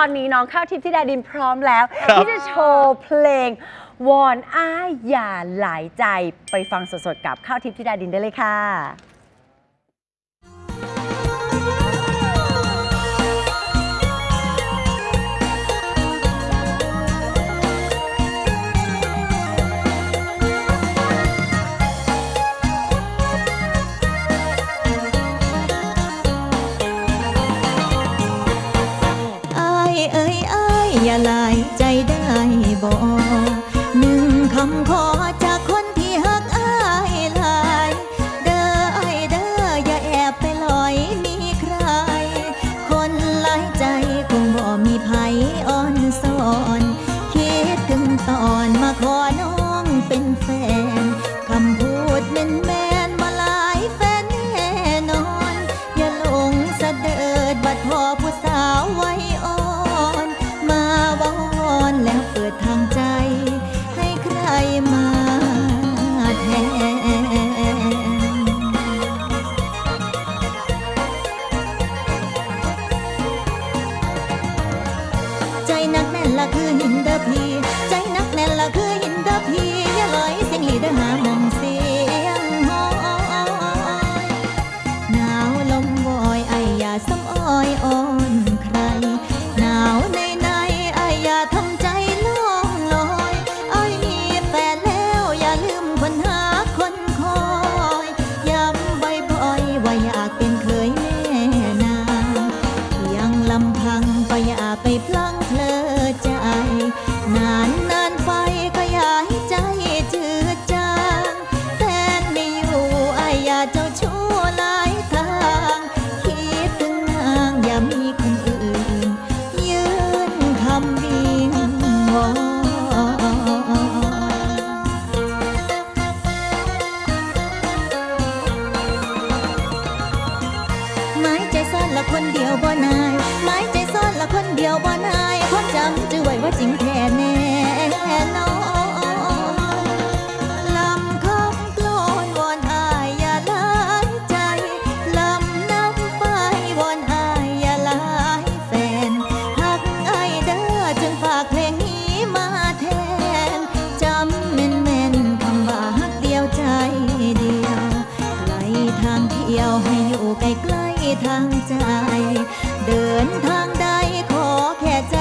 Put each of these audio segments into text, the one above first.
ตอนนี้น้องข้าวทิพย์ธิดาดินพร้อมแล้ว ครับ ที่จะโชว์เพลง วอนอ้ายอย่าหลายใจไปฟังสดๆกับข้าวทิพย์ธิดาดินได้เลยค่ะ ดทางใจให้ใครมาแทน ใจนักแน่นละคือางเที่ยวให้อยู่ใกล้ๆทางใจ เดินทางใดขอแค่ใจ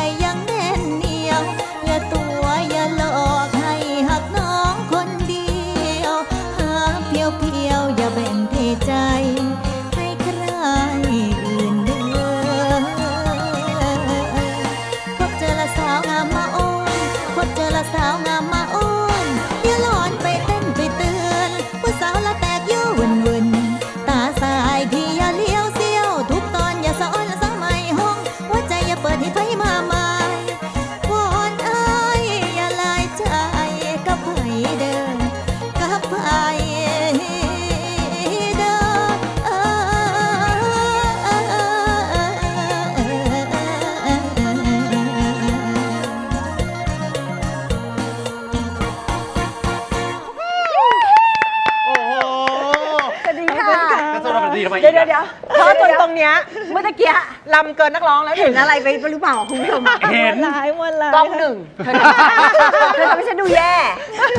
ดีทำไมเดี๋ยวเดี๋ยวเดี๋ยวเพราะตรงตรงเนี้ยเมื่อตะกี้ลำเกินนักร้องแล้วเห็นอะไรไปหรือเปล่าคุณผู้ชมเห็นหลายวันหลายกล้องหนึ่งเธอเธอทำให้ฉันดูแย่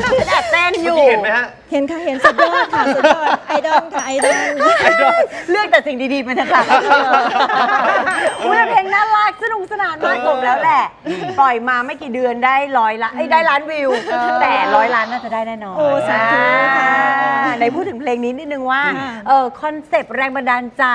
ฉันแอบเต้นอเมื่อยู่กี้เห็นไหมฮะเห็นค่ะเห็นสุดยอดค่ะสุดยอดไอดอลค่ะไอดอลไอดอลเลือกแต่สิ่งดีๆไปเถอะค่ะอุ้ยเพลงน่ารักสนุกสนานมากสมแล้วแหละ ปล่อยมาไม่กี่เดือนได้ร้อยล้านเอ้ยได้ล้านวิว แต่ร้อยล้านน่าจะได้แน่นอนโอ้สาธุค่ะ อ่าไหนพูดถึงเพลงนี้นิดนึงว่าค่ะเออคอนเซปต์แรงบันดาลใจ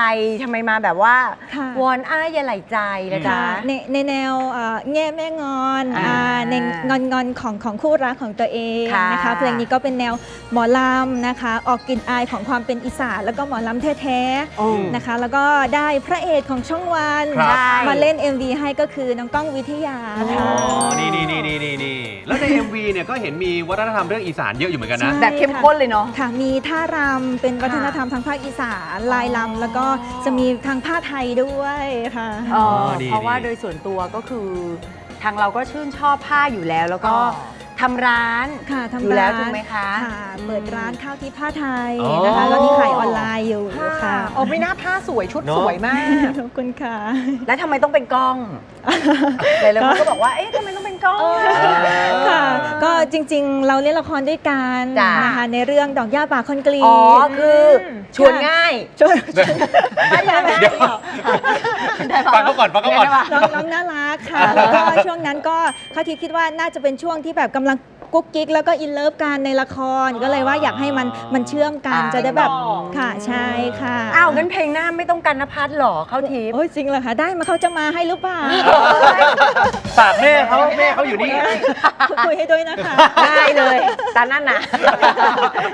ทำไมมาแบบว่า ค่ะ วอนอ้ายอย่าไหลใจนะจ๊ะค่ะในในแนวเอ่อแง่แม่งอนอ่าอ่าในงอนงอนของของคู่รักของตัวเองค่ะนะคะเพลงนี้ก็เป็นแนวหมอลำนะคะ ออกกลิ่นอายของความเป็นอีสานแล้วก็หมอลำแท้โอ้ๆนะคะ แล้วก็ได้พระเอกของช่องวันครับ มาเล่น MV ให้ก็คือน้องก้องวิทยาอ๋อค่ะนี่นี่นี่นี่นี่นี่แล้วใน MV เนี่ยก็เห็นมีวัฒนธรรมเรื่องอีสานเยอะอยู่เหมือนกันนะ ใช่ แบบเข้มข้นเลยเนาะ ค่ะมีท่ารำเป็นวัฒนธรรมทางภาคอีสานลายลำแล้วก็จะมีทางผ้าไทยด้วยค่ะเออดีเพราะว่าดี โดยส่วนตัวก็คือทางเราก็ชื่นชอบผ้าอยู่แล้ว แล้วก็อ๋อ ทำร้าน ค่ะทำอยู่แล้วร้านถูกไหมคะค่ะเปิดร้านข้าวที่ผ้าไทยอ๋อนะคะแล้วนี่ขายออนไลน์อยู่ค่ะ โอ้ไม่น่าผ้าสวยชุดเนอะ สวยมาก ขอบคุณค่ะ แล้วทำไมต้องเป็นกล้อง หลายๆคนก็บอกว่า เอ๊ะทำไมต้องเป็น กล้องอะค่ะ ก็จริงๆ เราเล่นละครด้วยกันจ้ะ นะคะในเรื่องดอกหญ้าป่าคอนกรีตอ๋อคือชวนง่ายช่วยเดี๋ยวฟังเขาก่อนฟังเขาก่อน น้องน้องน่ารักค่ะ แล้วก็ช่วงนั้นก็เขาทีคิดว่าน่าจะเป็นช่วงที่แบบกำลัง กุ๊กกิ๊กแล้วก็อินเลิฟกันในละครก็เลยว่าอยากให้มันมันเชื่อมกันอ่าจะได้แบบอ๋อค่ะใช่ค่ะอ้าวงั้นเพลงหน้าไม่ต้องกันนภัสหรอเข้าทิพย์โอ้ยจริงเหรอคะได้มาเขาจะมาให้หรือเปล่าฝากแม่เขาแม่เขาอยู่นี่คุยให้ด้วยนะคะได้เลยตานั่นนะ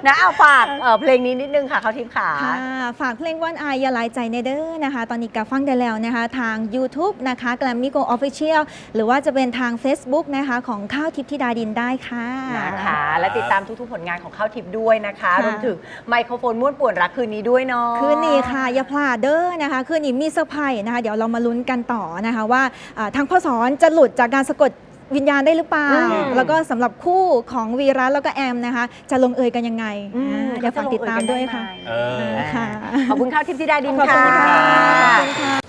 นะเอาฝากเอ่อเพลงนี้นิดนึงค่ะเข้าทิพย์ขาค่ะฝากเพลงวันอายอย่าหลายใจในเด้อนะคะ ตอนนี้กับฟังได้แล้วนะคะ ทาง YouTube นะคะ g l a m m y Go Official หรือว่าจะเป็นทาง Facebook นะคะของข้าวทิพย์ธิดาดินได้ค่ะนะคะ และติดตามทุกๆผลงานของข้าวทิพย์ด้วยนะคะค่ะ รวมถึงไมโครโฟนม้วนป่วนรักคืนนี้ด้วยเนาะ คืนนี้ค่ะ อย่าพลาดเด้อนะคะ คืนนี้มีเซอร์ไพรส์นะคะ เดี๋ยวเรามาลุ้นกันต่อนะคะว่าอ่าทางพ่อสอนจะหลุดจากการสะกดวิญญาณได้หรือเปล่า อืมแล้วก็สำหรับคู่ของวีรัสแล้วก็แอมนะคะ จะลงเอยกันยังไงอืม อ่าเดี๋ยวฝากติดตามด้วยค่ะเออค่ะ ขอบคุณข้าวทิพย์ธิดาดินขอบค่ะคุณค่ะ ขอบคุณค่ะ